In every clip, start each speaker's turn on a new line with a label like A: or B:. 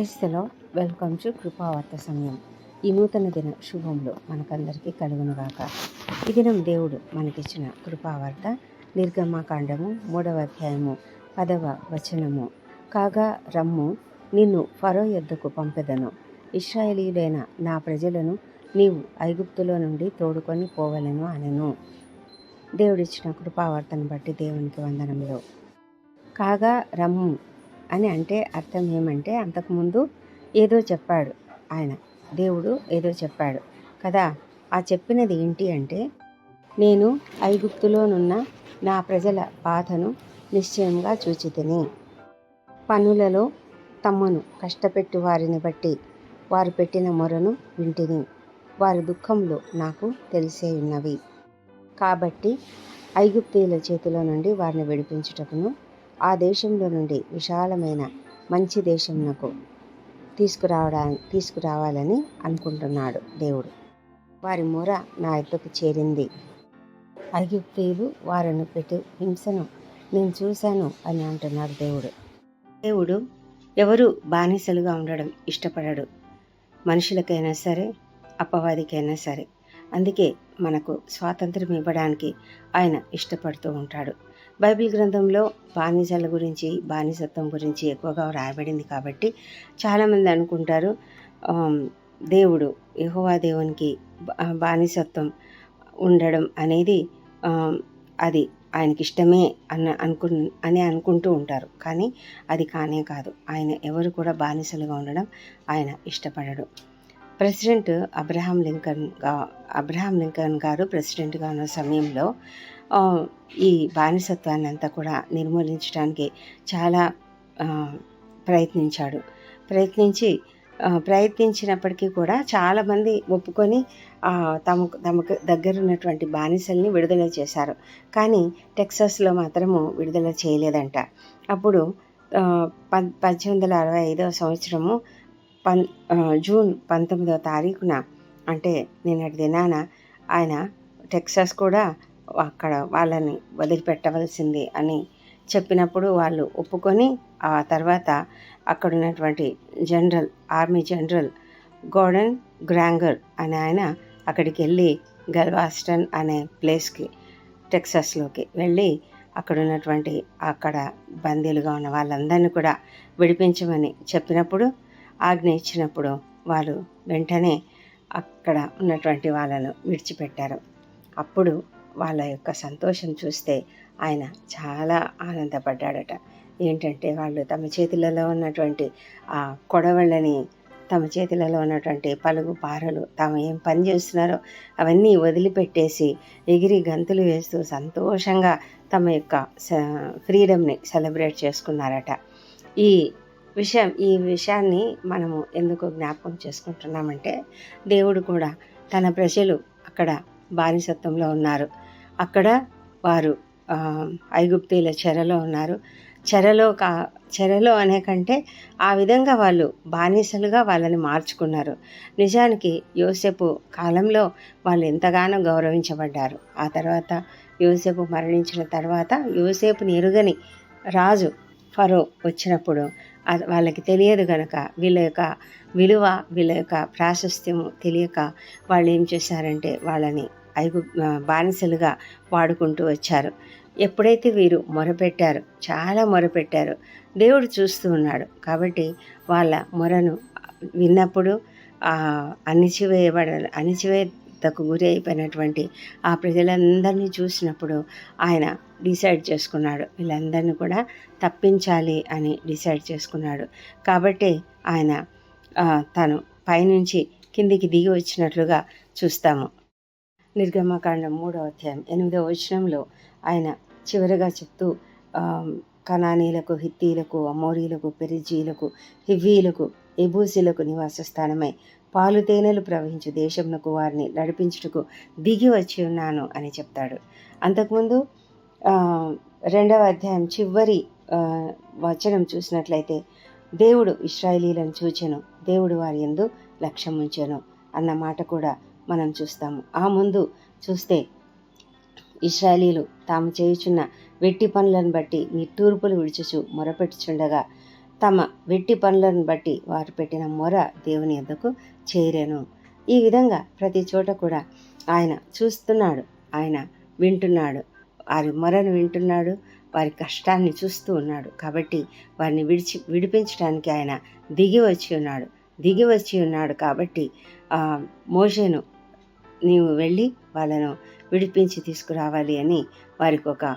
A: క్రైస్తలో welcome to కృపావార్త సమయం. ఈ నూతన దిన శుభంలో మనకందరికీ కలుగునుగాక ఈ దినం దేవుడు మనకిచ్చిన కృపావార్త నిర్గమాకాండము మూడవ అధ్యాయము పదవ వచనము. కాగా రమ్ము నిన్ను ఫరో యొద్దకు పంపెదను. ఇస్రాయేలీయుడైన నా ప్రజలను నీవు ఐగుప్తులో నుండి తోడుకొని పోవలను అనెను. దేవుడిచ్చిన కృపావార్తను బట్టి దేవునికి వందనములు. కాగా రమ్ము అని అంటే అర్థం ఏమంటే అంతకుముందు ఏదో చెప్పాడు ఆయన. దేవుడు ఏదో చెప్పాడు. కదా? ఆ చెప్పినది ఏంటి అంటే నేను ఐగుప్తులోనున్న నా ప్రజల బాధను నిశ్చయంగా చూచితిని. పనులలో తమ్మును కష్టపెట్టు వారిని బట్టి వారు పెట్టిన మొరను వింటిని. వారి దుఃఖంలో నాకు తెలిసే ఉన్నవి. కాబట్టి ఐగుప్తీయుల చేతిలో నుండి వారిని విడిపించుటకును ఆ దేశంలో నుండి విశాలమైన మంచి దేశంనకు తీసుకురావడా తీసుకురావాలని అనుకుంటున్నాడు దేవుడు. వారి మూర నా ఎద్దకు చేరింది. ఐగుప్తీయులు వారిని పెట్టి హింసను నేను చూశాను అని అంటున్నాడు దేవుడు. దేవుడు ఎవరు బానిసలుగా ఉండడం ఇష్టపడడు. మనుషులకైనా సరే అపవాదికైనా సరే. అందుకే మనకు స్వాతంత్రం ఇవ్వడానికి ఆయన ఇష్టపడుతూ ఉంటాడు. బైబిల్ గ్రంథంలో బానిసల గురించి బానిసత్వం గురించి ఎక్కువగా రాయబడింది కాబట్టి చాలామంది అనుకుంటారు దేవుడు యహోవా దేవునికి బానిసత్వం ఉండడం అనేది అది ఆయనకి ఇష్టమే అన్న అనుకు అని అనుకుంటూ ఉంటారు. కానీ అది కానే కాదు. ఆయన ఎవరు కూడా బానిసలుగా ఉండడం ఆయన ఇష్టపడడు. President Abraham Lincoln Abraham Lincoln గారు ప్రెసిడెంట్గా ఉన్న సమయంలో ఈ బానిసత్వాన్ని అంతా కూడా నిర్మూలించడానికి చాలా ప్రయత్నించాడు. ప్రయత్నించి ప్రయత్నించినప్పటికీ కూడా చాలామంది ఒప్పుకొని తమకు తమకు దగ్గర ఉన్నటువంటి బానిసల్ని విడుదల చేశారు. కానీ టెక్సాస్లో మాత్రము విడుదల చేయలేదంట. అప్పుడు పద్దెనిమిది వందల అరవై ఐదవ సంవత్సరము పన్ జూన్ పంతొమ్మిదవ తారీఖున అంటే నిన్నటి దినాన ఆయన టెక్సాస్ కూడా అక్కడ వాళ్ళని వదిలిపెట్టవలసింది అని చెప్పినప్పుడు వాళ్ళు ఒప్పుకొని ఆ తర్వాత అక్కడ ఉన్నటువంటి general army general Gordon Granger అనే ఆయన అక్కడికి వెళ్ళి గల్వాస్టన్ అనే ప్లేస్కి టెక్సస్లోకి వెళ్ళి అక్కడ ఉన్నటువంటి అక్కడ బందీలుగా ఉన్న వాళ్ళందరినీ కూడా విడిపించమని చెప్పినప్పుడు ఆజ్ఞ ఇచ్చినప్పుడు వాళ్ళు వెంటనే అక్కడ ఉన్నటువంటి వాళ్ళను విడిచిపెట్టారు. అప్పుడు వాళ్ళ యొక్క సంతోషం చూస్తే ఆయన చాలా ఆనందపడ్డాడట. ఏంటంటే వాళ్ళు తమ చేతులలో ఉన్నటువంటి ఆ కొడవళ్ళని తమ చేతులలో ఉన్నటువంటి పలుగు పారలు తాము ఏం పని చేస్తున్నారో అవన్నీ వదిలిపెట్టేసి ఎగిరి గంతులు వేస్తూ సంతోషంగా తమ యొక్క ఫ్రీడమ్ని సెలబ్రేట్ చేసుకున్నారట. ఈ విషయం ఈ విషయాన్ని మనము ఎందుకు జ్ఞాపకం చేసుకుంటున్నామంటే దేవుడు కూడా తన ప్రజలు అక్కడ బానిసత్వంలో ఉన్నారు. అక్కడ వారు ఐగుప్తీల చెరలో ఉన్నారు. చెరలో కా చెరలో అనే కంటే ఆ విధంగా వాళ్ళు బానిసలుగా వాళ్ళని మార్చుకున్నారు. నిజానికి యోసేపు కాలంలో వాళ్ళు ఎంతగానో గౌరవించబడ్డారు. ఆ తర్వాత యోసేపు మరణించిన తర్వాత యోసేపుని ఎరుగని రాజు ఫరో వచ్చినప్పుడు వాళ్ళకి తెలియదు కనుక వీళ్ళ యొక్క విలువ వీళ్ళ యొక్క ప్రాశస్త్యము తెలియక వాళ్ళు ఏం చేశారంటే వాళ్ళని ఐగు బానిసలుగా వాడుకుంటూ వచ్చారు. ఎప్పుడైతే వీరు మొరపెట్టారు చాలా మొరపెట్టారు దేవుడు చూస్తూ ఉన్నాడు. కాబట్టి వాళ్ళ మొరను విన్నప్పుడు అణిచివేయబడ అణిచివేతకు గురి అయిపోయినటువంటి ఆ ప్రజలందరినీ చూసినప్పుడు ఆయన డిసైడ్ చేసుకున్నాడు. వీళ్ళందరినీ కూడా తప్పించాలి అని డిసైడ్ చేసుకున్నాడు. కాబట్టి ఆయన తను పైనుంచి కిందికి దిగి వచ్చినట్లుగా చూస్తాము. నిర్గమకాండం మూడవ అధ్యాయం ఎనిమిదవ వచనంలో ఆయన చివరిగా చెప్తూ కనానీలకు హిత్తీలకు అమోరీలకు పెరిజీలకు హివ్వీలకు ఎబూసీలకు నివాస స్థానమై పాలు తేనెలు ప్రవహించు దేశంనకు వారిని నడిపించుటకు దిగి వచ్చి ఉన్నాను అని చెప్తాడు. అంతకుముందు రెండవ అధ్యాయం చివరి వచనం చూసినట్లయితే దేవుడు ఇస్రాయలీలను చూచెను దేవుడు వారి ఎందు లక్ష్యం ఉంచెను అన్న మాట కూడా మనం చూస్తాము. ఆ ముందు చూస్తే ఇస్రాయలీలు తాము చేయుచున్న వెట్టి పనులను బట్టి నిట్టూర్పులు విడిచుచు మొరపెట్టుచుండగా తమ వెట్టి పనులను బట్టి వారు పెట్టిన మొర దేవుని యొద్దకు చేరాను. ఈ విధంగా ప్రతి చోట కూడా ఆయన చూస్తున్నాడు ఆయన వింటున్నాడు. వారి మొరను వింటున్నాడు వారి కష్టాన్ని చూస్తూ ఉన్నాడు. కాబట్టి వారిని విడిచి విడిపించడానికి ఆయన దిగి వచ్చి ఉన్నాడు. దిగి వచ్చి ఉన్నాడు కాబట్టి మోషేను నీవు వెళ్ళి వాళ్ళను విడిపించి తీసుకురావాలి అని వారికి ఒక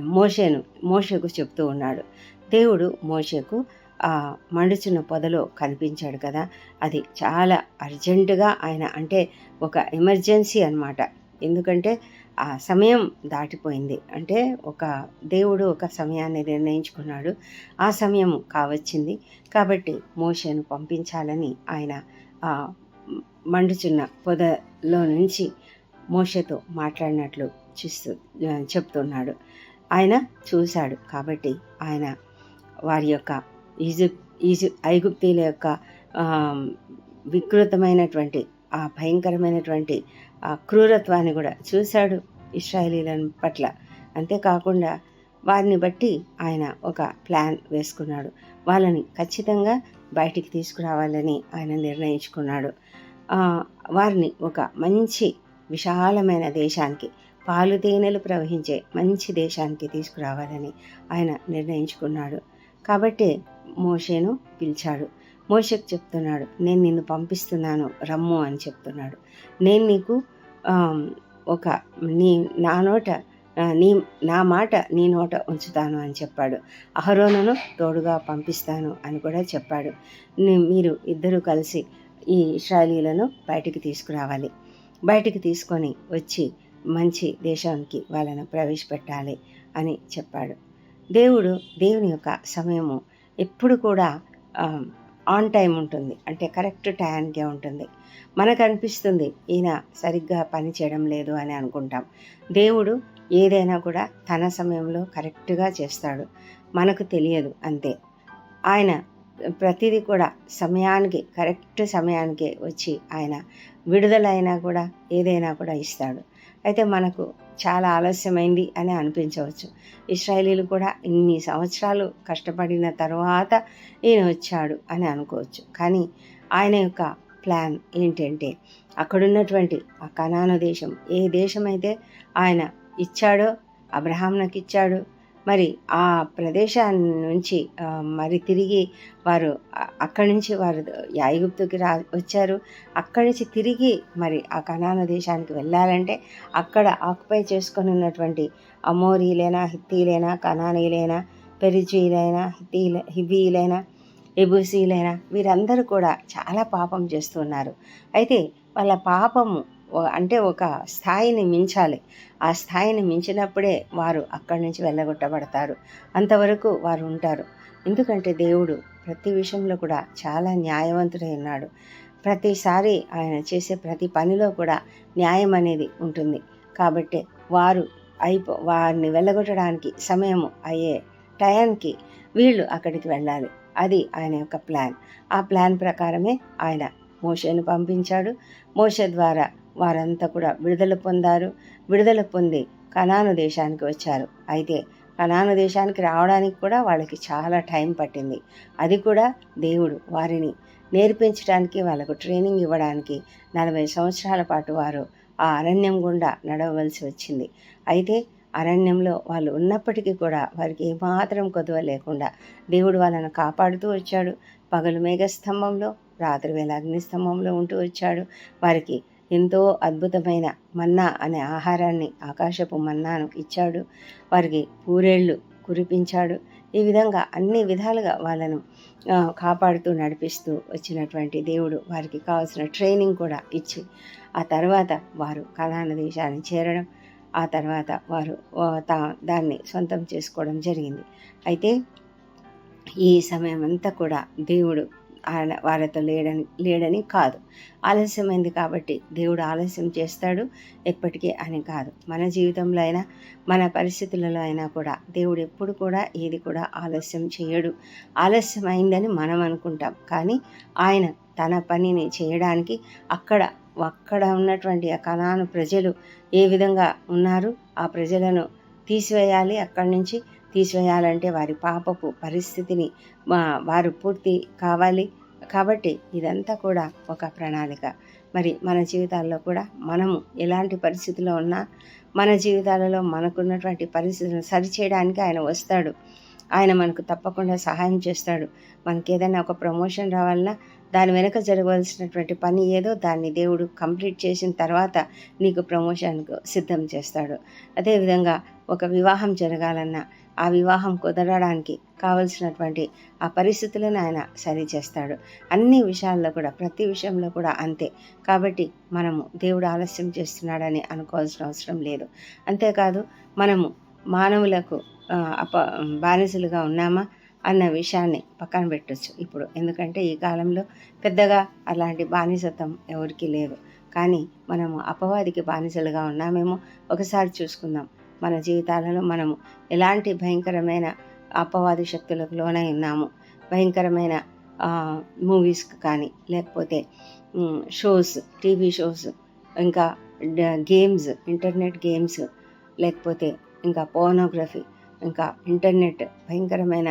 A: మోషేను మోషకు చెప్తూ ఉన్నాడు. దేవుడు మోషకు ఆ మండుచున్న పొదలో కనిపించాడు కదా. అది చాలా అర్జెంటుగా ఆయన అంటే ఒక ఎమర్జెన్సీ అనమాట ఎందుకంటే ఆ సమయం దాటిపోయింది. అంటే ఒక దేవుడు ఒక సమయాన్ని నిర్ణయించుకున్నాడు. ఆ సమయం కావచ్చింది. కాబట్టి మోషను పంపించాలని ఆయన మండుచున్న పొదలో నుంచి మోషతో మాట్లాడినట్లు చూస్తూ చెప్తున్నాడు. ఆయన చూశాడు కాబట్టి ఆయన వారి యొక్క ఈజిప్ ఈజి ఐగుప్తీల యొక్క వికృతమైనటువంటి ఆ భయంకరమైనటువంటి ఆ క్రూరత్వాన్ని కూడా చూశాడు ఇస్రాయలీల పట్ల. అంతేకాకుండా వారిని బట్టి ఆయన ఒక ప్లాన్ వేసుకున్నాడు. వాళ్ళని ఖచ్చితంగా బయటికి తీసుకురావాలని ఆయన నిర్ణయించుకున్నాడు. వారిని ఒక మంచి విశాలమైన దేశానికి పాలు తేనెలు ప్రవహించే మంచి దేశానికి తీసుకురావాలని ఆయన నిర్ణయించుకున్నాడు. కాబట్టి మోషేను పిలిచాడు. మోషకు చెప్తున్నాడు నేను నిన్ను పంపిస్తున్నాను రమ్ము అని చెప్తున్నాడు. నేను నీకు ఒక నీ నా నోట నీ నా మాట నీ నోట ఉంచుతాను అని చెప్పాడు. అహరోనను తోడుగా పంపిస్తాను అని కూడా చెప్పాడు. మీరు ఇద్దరు కలిసి ఈ ఇస్రాయలీలను బయటికి తీసుకురావాలి. బయటికి తీసుకొని వచ్చి మంచి దేశానికి వాళ్ళను ప్రవేశపెట్టాలి అని చెప్పాడు. దేవుడు దేవుని యొక్క సమయము ఎప్పుడు కూడా ఆన్ టైం ఉంటుంది. అంటే కరెక్ట్ టైంకే ఉంటుంది. మనకు అనిపిస్తుంది ఈయన సరిగ్గా పని చేయడం లేదు అని అనుకుంటాం. దేవుడు ఏదైనా కూడా తన సమయంలో కరెక్ట్గా చేస్తాడు. మనకు తెలియదు అంతే. ఆయన ప్రతిదీ కూడా సమయానికి కరెక్ట్ సమయానికి వచ్చి ఆయన విడుదలైనా కూడా ఏదైనా కూడా ఇస్తాడు. అయితే మనకు చాలా ఆలస్యమైంది అని అనిపించవచ్చు. ఇస్రాయలీలు కూడా ఇన్ని సంవత్సరాలు కష్టపడిన తర్వాత ఈయన వచ్చాడు అని అనుకోవచ్చు. కానీ ఆయన యొక్క ప్లాన్ ఏంటంటే అక్కడున్నటువంటి ఆ కనాను దేశం ఏ దేశమైతే ఆయన ఇచ్చాడో అబ్రహాంనకి ఇచ్చాడు మరి ఆ ప్రదేశాన్ని నుంచి మరి తిరిగి వారు అక్కడి నుంచి వారు యాయుగుప్తుకి రా వచ్చారు. అక్కడి నుంచి తిరిగి మరి ఆ కనాన దేశానికి వెళ్ళాలంటే అక్కడ ఆక్యుపై చేసుకొని ఉన్నటువంటి అమోరీలైనా హిత్తీలైనా కనానీలైనా పెరిజీలైనా హిత్తీల హిబీలైనా ఎబుసీలైనా వీరందరూ కూడా చాలా పాపం చేస్తున్నారు అయితే వాళ్ళ పాపము అంటే ఒక స్థాయిని మించాలి. ఆ స్థాయిని మించినప్పుడే వారు అక్కడి నుంచి వెళ్ళగొట్టబడతారు. అంతవరకు వారు ఉంటారు. ఎందుకంటే దేవుడు ప్రతి విషయంలో కూడా చాలా న్యాయవంతుడై ఉన్నాడు. ప్రతిసారి ఆయన చేసే ప్రతి పనిలో కూడా న్యాయం అనేది ఉంటుంది. కాబట్టి వారు అయిపో వారిని వెళ్ళగొట్టడానికి సమయము అయ్యే టయానికి వీళ్ళు అక్కడికి వెళ్ళాలి. అది ఆయన యొక్క ప్లాన్. ఆ ప్లాన్ ప్రకారమే ఆయన మోషేను పంపించాడు. మోష ద్వారా వారంతా కూడా విడుదల పొందారు. విడుదల పొంది కనాను దేశానికి వచ్చారు. అయితే కనాను దేశానికి రావడానికి కూడా వాళ్ళకి చాలా టైం పట్టింది. అది కూడా దేవుడు వారిని నేర్పించడానికి వాళ్ళకు ట్రైనింగ్ ఇవ్వడానికి నలభై సంవత్సరాల పాటు వారు ఆ అరణ్యం గుండా నడవవలసి వచ్చింది. అయితే అరణ్యంలో వాళ్ళు ఉన్నప్పటికీ కూడా వారికి ఏమాత్రం కొదువ లేకుండా దేవుడు వాళ్ళను కాపాడుతూ వచ్చాడు. పగలు మేఘస్తంభంలో రాత్రి వేళ అగ్నిస్తంభంలో ఉంటూ వచ్చాడు. వారికి ఎంతో అద్భుతమైన మన్నా అనే ఆహారాన్ని ఆకాశపు మన్నాను ఇచ్చాడు. వారికి పూరేళ్ళు కురిపించాడు. ఈ విధంగా అన్ని విధాలుగా వాళ్ళను కాపాడుతూ నడిపిస్తూ వచ్చినటువంటి దేవుడు వారికి కావాల్సిన ట్రైనింగ్ కూడా ఇచ్చి ఆ తర్వాత వారు కళాన దేశాన్ని చేరడం ఆ తర్వాత వారు తా దాన్ని సొంతం చేసుకోవడం జరిగింది. అయితే ఈ సమయం అంతా కూడా దేవుడు ఆయన వారితో లేడని లేడని కాదు. ఆలస్యమైంది కాబట్టి దేవుడు ఆలస్యం చేస్తాడు ఎప్పటికీ అని కాదు. మన జీవితంలో అయినా మన పరిస్థితులలో అయినా కూడా దేవుడు ఎప్పుడు కూడా ఏది కూడా ఆలస్యం చేయడు. ఆలస్యం అయిందని మనం అనుకుంటాం. కానీ ఆయన తన పనిని చేయడానికి అక్కడ అక్కడ ఉన్నటువంటి ఆ కళాను ప్రజలు ఏ విధంగా ఉన్నారు? ఆ ప్రజలను తీసివేయాలి. అక్కడి నుంచి తీసివేయాలంటే వారి పాపపు పరిస్థితిని వారు పూర్తి కావాలి. కాబట్టి ఇదంతా కూడా ఒక ప్రణాళిక. మరి మన జీవితాల్లో కూడా మనము ఎలాంటి పరిస్థితిలో ఉన్నా మన జీవితాలలో మనకున్నటువంటి పరిస్థితులను సరిచేయడానికి ఆయన వస్తాడు. ఆయన మనకు తప్పకుండా సహాయం చేస్తాడు. మనకి ఏదైనా ఒక ప్రమోషన్ రావాలన్నా దాని వెనుక జరగవలసినటువంటి పని ఏదో దాన్ని దేవుడు కంప్లీట్ చేసిన తర్వాత నీకు ప్రమోషన్కు సిద్ధం చేస్తాడు. అదేవిధంగా ఒక వివాహం జరగాలన్నా ఆ వివాహం కుదరడానికి కావలసినటువంటి ఆ పరిస్థితులను ఆయన సరి చేస్తాడు. అన్ని విషయాల్లో కూడా ప్రతి విషయంలో కూడా అంతే. కాబట్టి మనము దేవుడు ఆలస్యం చేస్తున్నాడని అనుకోవాల్సిన అవసరం లేదు. అంతేకాదు మనము మానవులకు అప బానిసలుగా ఉన్నామా అన్న విషయాన్ని పక్కన పెట్టొచ్చు. ఇప్పుడు ఎందుకంటే ఈ కాలంలో పెద్దగా అలాంటి బానిసత్వం ఎవరికీ లేదు. కానీ మనము అపవాదికి బానిసలుగా ఉన్నామేమో ఒకసారి చూసుకుందాం. మన జీవితాలలో మనము ఎలాంటి భయంకరమైన అపవాది శక్తులకు లోనై ఉన్నాము? భయంకరమైన మూవీస్కి కానీ లేకపోతే షోస్ టీవీ షోస్ ఇంకా గేమ్స్ ఇంటర్నెట్ గేమ్స్ లేకపోతే ఇంకా పోర్నోగ్రఫీ ఇంకా ఇంటర్నెట్ భయంకరమైన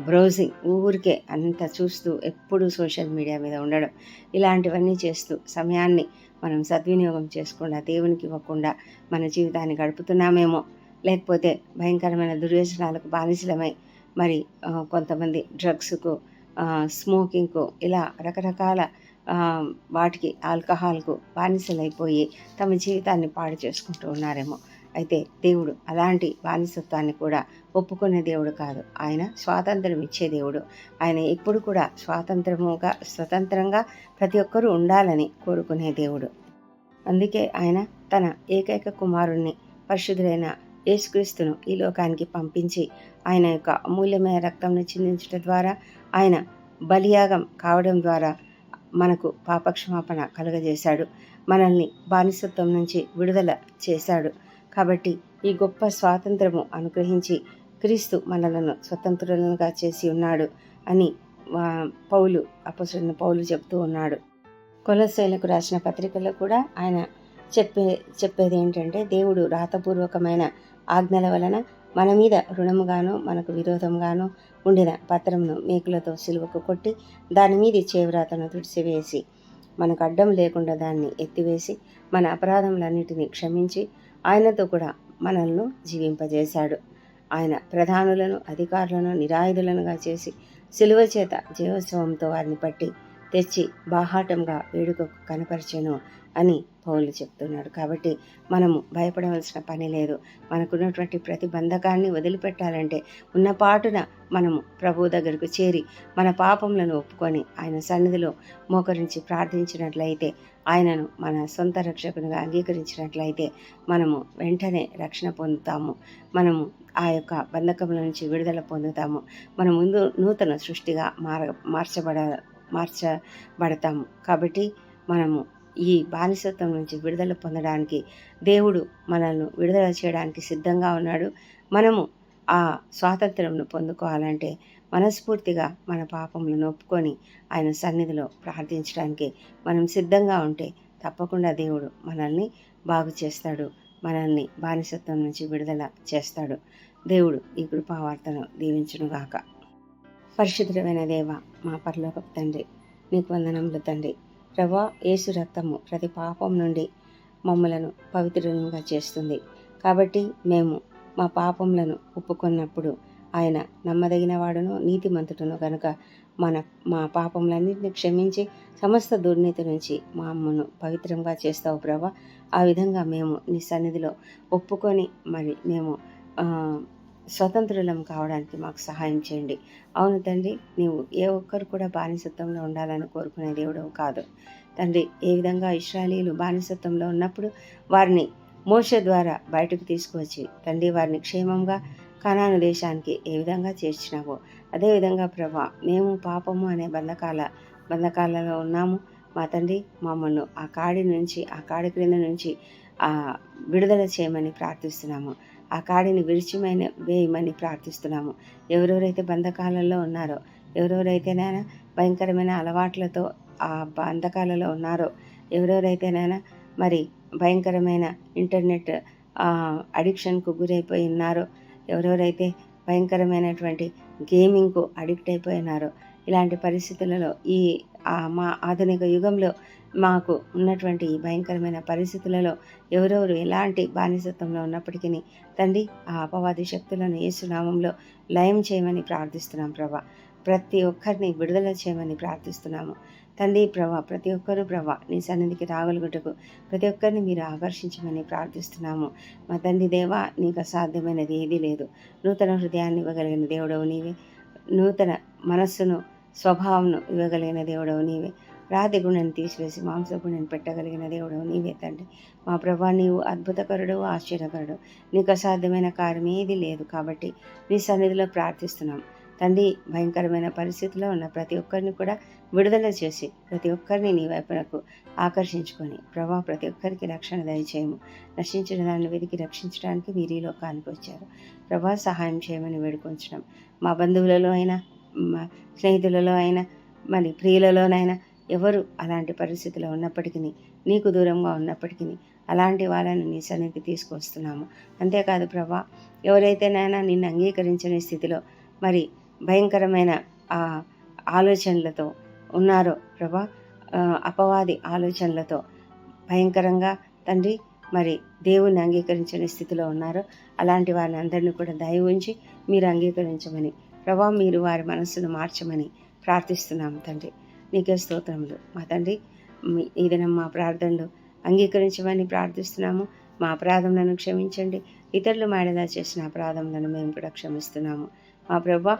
A: బ్రౌజింగ్ ఊరికే అంత చూస్తూ ఎప్పుడూ సోషల్ మీడియా మీద ఉండడం ఇలాంటివన్నీ చేస్తూ సమయాన్ని మనం సద్వినియోగం చేసుకుండా దేవునికి ఇవ్వకుండా మన జీవితాన్ని గడుపుతున్నామేమో. లేకపోతే భయంకరమైన దుర్వ్యసనాలకు బానిసలమై మరి కొంతమంది డ్రగ్స్కు స్మోకింగ్కు ఇలా రకరకాల వాటికి ఆల్కహాల్కు బానిసలైపోయి తమ జీవితాన్ని పాడు చేసుకుంటూ ఉన్నారేమో. అయితే దేవుడు అలాంటి బానిసత్వాన్ని కూడా ఒప్పుకునే దేవుడు కాదు. ఆయన స్వాతంత్రం ఇచ్చే దేవుడు. ఆయన ఎప్పుడు కూడా స్వాతంత్రముగా స్వతంత్రంగా ప్రతి ఒక్కరూ ఉండాలని కోరుకునే దేవుడు. అందుకే ఆయన తన ఏకైక కుమారుణ్ణి పరిశుద్ధులైన యేసుక్రీస్తును ఈ లోకానికి పంపించి ఆయన యొక్క అమూల్యమైన రక్తంను చిందించడం ద్వారా ఆయన బలియాగం కావడం ద్వారా మనకు పాపక్షమాపణ కలుగజేశాడు. మనల్ని బానిసత్వం నుంచి విడుదల చేశాడు. కాబట్టి ఈ గొప్ప స్వాతంత్రము అనుగ్రహించి క్రీస్తు మనలను స్వతంత్రులుగా చేసి ఉన్నాడు అని పౌలు అపసరణ పౌలు చెప్తూ ఉన్నాడు. కొలశైలకు రాసిన పత్రికలో కూడా ఆయన చెప్పే చెప్పేది ఏంటంటే దేవుడు రాతపూర్వకమైన ఆజ్ఞల వలన మన మీద రుణముగాను మనకు విరోధంగాను ఉండిన పత్రమును మేకులతో సిలువకు కొట్టి దాని మీద చేవ్రాతను తుడిసివేసి మనకు అడ్డం లేకుండా దాన్ని ఎత్తివేసి మన అపరాధములన్నిటినీ క్షమించి ఆయనతో కూడా మనల్ని జీవింపజేశాడు. ఆయన ప్రధానులను అధికారులను నిరాయుధులనుగా చేసి సిలువ చేత జీవోత్సవంతో వారిని పట్టి తెచ్చి బాహాటంగా వేడుకకు కనపరిచెను. అని పౌలు చెప్తున్నాడు. కాబట్టి మనము భయపడవలసిన పని లేదు. మనకున్నటువంటి ప్రతి బంధకాన్ని వదిలిపెట్టాలంటే ఉన్న పాటున మనము ప్రభు దగ్గరకు చేరి మన పాపములను ఒప్పుకొని ఆయన సన్నిధిలో మోకరించి ప్రార్థించినట్లయితే ఆయనను మన సొంత రక్షకునిగా అంగీకరించినట్లయితే మనము వెంటనే రక్షణ పొందుతాము. మనము ఆ యొక్క బంధకముల నుంచి విడుదల పొందుతాము. మన ముందు నూతన సృష్టిగా మార మార్చబడ మార్చబడతాము. కాబట్టి మనము ఈ బానిసత్వం నుంచి విడుదల పొందడానికి దేవుడు మనల్ని విడుదల చేయడానికి సిద్ధంగా ఉన్నాడు. మనము ఆ స్వాతంత్రంను పొందుకోవాలంటే మనస్ఫూర్తిగా మన పాపములను ఒప్పుకొని ఆయన సన్నిధిలో ప్రార్థించడానికి మనం సిద్ధంగా ఉంటే తప్పకుండా దేవుడు మనల్ని బాగు చేస్తాడు. మనల్ని బానిసత్వం నుంచి విడుదల చేస్తాడు. దేవుడు ఈ కృపావార్తను దీవించునుగాక. పరిశుద్ధమైన దేవ మా పరలోక తండ్రి నీకు వందనములు తండ్రి. ప్రభా యేసు రక్తము ప్రతి పాపం నుండి మమ్మలను పవిత్రులుగా చేస్తుంది. కాబట్టి మేము మా పాపములను ఒప్పుకున్నప్పుడు ఆయన నమ్మదగిన వాడును నీతిమంతుడును గనుక మన మా పాపములన్నింటిని క్షమించి సమస్త దుర్నీతి నుంచి మా అమ్మను పవిత్రంగా చేస్తావు ప్రభా. ఆ విధంగా మేము నీ సన్నిధిలో ఒప్పుకొని మరి మేము స్వతంత్రులం కావడానికి మాకు సహాయం చేయండి. అవును తండ్రి నీవు ఏ ఒక్కరు కూడా బానిసత్వంలో ఉండాలని కోరుకునే దేవుడు కాదు. తండ్రి ఏ విధంగా ఇస్రాయలీలు బానిసత్వంలో ఉన్నప్పుడు వారిని మోష ద్వారా బయటకు తీసుకువచ్చి తండ్రి వారిని క్షేమంగా కనాను దేశానికి ఏ విధంగా చేర్చినావో అదేవిధంగా ప్రభా మేము పాపము అనే బంధకాల బంధకాలలో ఉన్నాము. మా తండ్రి మమ్మల్ని ఆ కాడి నుంచి ఆ కాడి క్రింద నుంచి విడుదల చేయమని ప్రార్థిస్తున్నాము. ఆ కాడిని విడిచిమైన వేయమని ప్రార్థిస్తున్నాము. ఎవరెవరైతే బంధకాలలో ఉన్నారో ఎవరెవరైతేనైనా భయంకరమైన అలవాట్లతో ఆ బంధకాలలో ఉన్నారో ఎవరెవరైతేనైనా మరి భయంకరమైన ఇంటర్నెట్ అడిక్షన్కు గురైపోయి ఉన్నారో ఎవరెవరైతే భయంకరమైనటువంటి గేమింగ్కు అడిక్ట్ అయిపోయినారో ఇలాంటి పరిస్థితులలో ఈ మా ఆధునిక యుగంలో మాకు ఉన్నటువంటి ఈ భయంకరమైన పరిస్థితులలో ఎవరెవరు ఎలాంటి బానిసత్వంలో ఉన్నప్పటికీ తండ్రి ఆ అపవాది శక్తులను ఏసునామంలో లయం చేయమని ప్రార్థిస్తున్నాం ప్రభా. ప్రతి ఒక్కరిని విడుదల చేయమని ప్రార్థిస్తున్నాము. తండ్రి ప్రభా ప్రతి ఒక్కరూ ప్రభా నీ సన్నిధికి రాగలుగుటకు ప్రతి ఒక్కరిని మీరు ఆకర్షించమని ప్రార్థిస్తున్నాము. మా తండ్రి దేవా నీకు అసాధ్యమైనది ఏదీ లేదు. నూతన హృదయాన్ని ఇవ్వగలిగిన దేవుడవు నీవే. నూతన మనస్సును స్వభావంను ఇవ్వగలిగిన దేవుడవు నీవే. రాతి గుణను తీసివేసి మాంస గుణను పెట్టగలిగిన దేవుడు నీవే తండ్రి. మా ప్రభా నీవు అద్భుతకరుడు ఆశ్చర్యకరుడు. నీకు అసాధ్యమైన కార్యం ఏది లేదు కాబట్టి నీ సన్నిధిలో ప్రార్థిస్తున్నాం. తండ్రి భయంకరమైన పరిస్థితిలో ఉన్న ప్రతి ఒక్కరిని కూడా విడుదల చేసి ప్రతి ఒక్కరిని నీ వైపునకు ఆకర్షించుకొని ప్రభా ప్రతి ఒక్కరికి రక్షణ దయచేయము. నశించిన దాన్ని వెతికి రక్షించడానికి మీరు ఈ లోకానికి వచ్చారు. ప్రభా సహాయం చేయమని వేడుకొంచడం మా బంధువులలో అయినా మా స్నేహితులలో అయినా మరి ప్రియులలోనైనా ఎవరు అలాంటి పరిస్థితిలో ఉన్నప్పటికీ నీకు దూరంగా ఉన్నప్పటికీ అలాంటి వాళ్ళని నీ సన్నిధికి తీసుకొస్తున్నాము అంతేకాదు ప్రభా ఎవరైతేనైనా నిన్ను అంగీకరించని స్థితిలో మరి భయంకరమైన ఆ ఆలోచనలతో ఉన్నారో ప్రభా అపవాది ఆలోచనలతో భయంకరంగా తండ్రి మరి దేవుణ్ణి అంగీకరించని స్థితిలో ఉన్నారో అలాంటి వారిని అందరినీ కూడా దయ ఉంచి మీరు అంగీకరించమని ప్రభా మీరు వారి మనస్సును మార్చమని ప్రార్థిస్తున్నాము తండ్రి. నీకే స్తోత్రములు. మా తండ్రి ఏదైనా మా ప్రార్థనలు అంగీకరించమని ప్రార్థిస్తున్నాము. మా అపరాధములను క్షమించండి. ఇతరులు మాడేలా చేసిన అపరాధములను మేము కూడా క్షమిస్తున్నాము. మా ప్రభా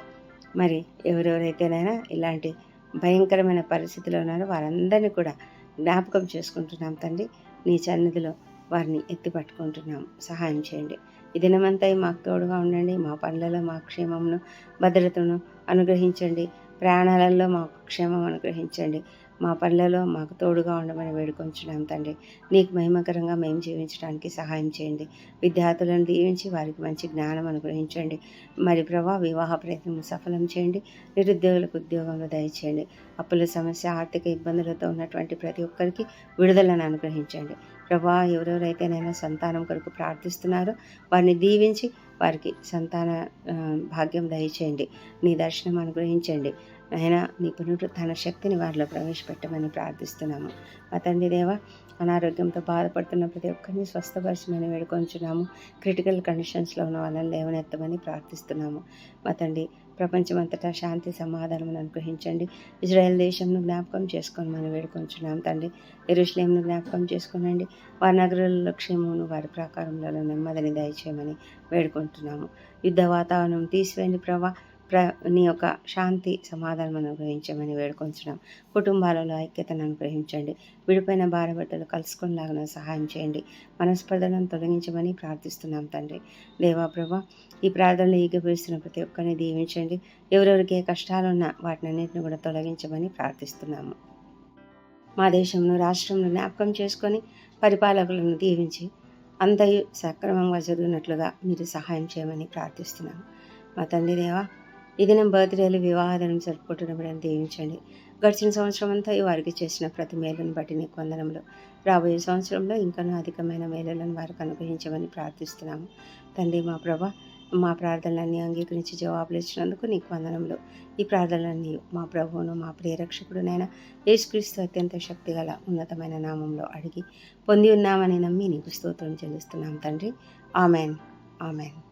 A: మరి ఎవరెవరైతేనైనా ఇలాంటి భయంకరమైన పరిస్థితిలో ఉన్నారో వారందరినీ కూడా జ్ఞాపకం చేసుకుంటున్నాం తండ్రి. నీ సన్నిధిలో వారిని ఎత్తి పట్టుకుంటున్నాం. సహాయం చేయండి. ఈ దినమంతా మాకు తోడుగా ఉండండి. మా పనులలో మా క్షేమమును భద్రతను అనుగ్రహించండి. ప్రయాణాలలో మాకు క్షేమం అనుగ్రహించండి. మా పనులలో మాకు తోడుగా ఉండమని వేడుకొంచున్నాం తండ్రి. నీకు మహిమకరంగా మేము జీవించడానికి సహాయం చేయండి. విద్యార్థులను దీవించి వారికి మంచి జ్ఞానం అనుగ్రహించండి. మరి ప్రభా వివాహ ప్రయత్నం సఫలం చేయండి. నిరుద్యోగులకు ఉద్యోగంలో దయచేయండి. అప్పుల సమస్య ఆర్థిక ఇబ్బందులతో ఉన్నటువంటి ప్రతి ఒక్కరికి విడుదలను అనుగ్రహించండి. ప్రభా ఎవరెవరైతేనైనా సంతానం కొరకు ప్రార్థిస్తున్నారో వారిని దీవించి వారికి సంతాన భాగ్యం దయచేయండి. నీ దర్శనం అనుగ్రహించండి. ఆయన నీ పునరుత్థాన శక్తిని వారిలో ప్రవేశపెట్టమని ప్రార్థిస్తున్నాము. మా తండ్రి దేవ అనారోగ్యంతో బాధపడుతున్న ప్రతి ఒక్కరిని స్వస్థపరచమని వేడుకొంచున్నాము. క్రిటికల్ కండిషన్స్లో ఉన్న వాళ్ళని లేవనెత్తమని ప్రార్థిస్తున్నాము. మా తండ్రి ప్రపంచమంతటా శాంతి సమాధానం అనుగ్రహించండి. ఇజ్రాయెల్ దేశంను జ్ఞాపకం చేసుకొని మనం వేడుకొంచున్నాం తండ్రి. ఎరుశ్లేంను జ్ఞాపకం చేసుకునండి. వారి నగరాలలో క్షేమమును వారి ప్రాకారంలో నెమ్మదిని దయచేయమని వేడుకుంటున్నాము. యుద్ధ వాతావరణం తీసివేయండి ప్రభా. ప్ర నీ యొక్క శాంతి సమాధానం అనుగ్రహించమని వేడుకొంచడం కుటుంబాలలో ఐక్యతను అనుగ్రహించండి. విడిపోయిన భార్యభర్తలు కలుసుకునేలాగా సహాయం చేయండి. మనస్పర్ధలను తొలగించమని ప్రార్థిస్తున్నాం తండ్రి. దేవా ప్రభా ఈ ప్రార్థనలు ఈగపిస్తున్న ప్రతి ఒక్కరిని దీవించండి. ఎవరెవరికి ఏ కష్టాలున్నా వాటిని అన్నింటిని కూడా తొలగించమని ప్రార్థిస్తున్నాము. మా దేశంలో రాష్ట్రంలో జ్ఞాపకం చేసుకొని పరిపాలకులను దీవించి అంతయు సక్రమంగా జరిగినట్లుగా మీరు సహాయం చేయమని ప్రార్థిస్తున్నాము. మా తండ్రి దేవా ఈ దినం బర్త్డేలు వివాహాలను జరుపుకుంటున్నప్పుడని దీవించండి. గడిచిన సంవత్సరం అంతా వారికి చేసిన ప్రతి మేలును బట్టి నీకు వందనంలో రాబోయే సంవత్సరంలో ఇంకనూ అధికమైన మేలులను వారికి అనుగ్రహించమని ప్రార్థిస్తున్నాము. తండ్రి మా ప్రభ మా ప్రార్థనలన్నీ అంగీకరించి జవాబులు ఇచ్చినందుకు నీకు వందనంలో ఈ ప్రార్థనలన్నీ మా ప్రభువును మా ప్రియరక్షకుడునైనా యేసుక్రీస్తు అత్యంత శక్తిగల ఉన్నతమైన నామంలో అడిగి పొంది ఉన్నామని నమ్మి నీకు స్తోత్రం చెల్లిస్తున్నాం తండ్రి. ఆమెన్. ఆమెన్.